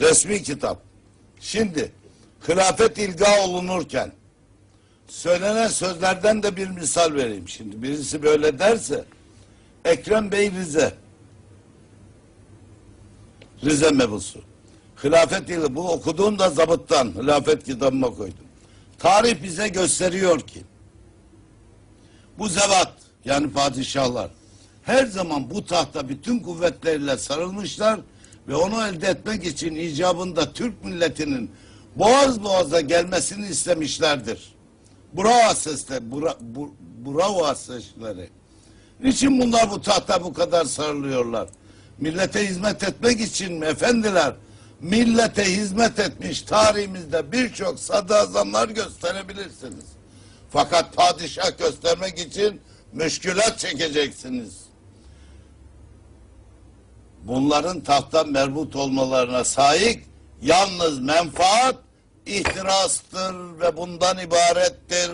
Resmi kitap. Şimdi hilafet ilga olunurken söylenen sözlerden de bir misal vereyim şimdi. Birisi böyle derse Ekrem Bey Rize Rize mebusu. Hilafet ilga bu okuduğum da zabıttan hilafet kitabıma koydum. Tarih bize gösteriyor ki bu zevat yani padişahlar her zaman bu tahta bütün kuvvetleriyle sarılmışlar ve onu elde etmek için icabında Türk milletinin boğaz boğaza gelmesini istemişlerdir. Bravo sesler, bura, bu, bravo sesleri. Niçin bunlar bu tahta bu kadar sarılıyorlar? Millete hizmet etmek için mi efendiler? Millete hizmet etmiş tarihimizde birçok sadrazamlar gösterebilirsiniz. Fakat padişah göstermek için müşkülat çekeceksiniz. Bunların tahta merbut olmalarına sahip yalnız menfaat ihtirastır ve bundan ibarettir.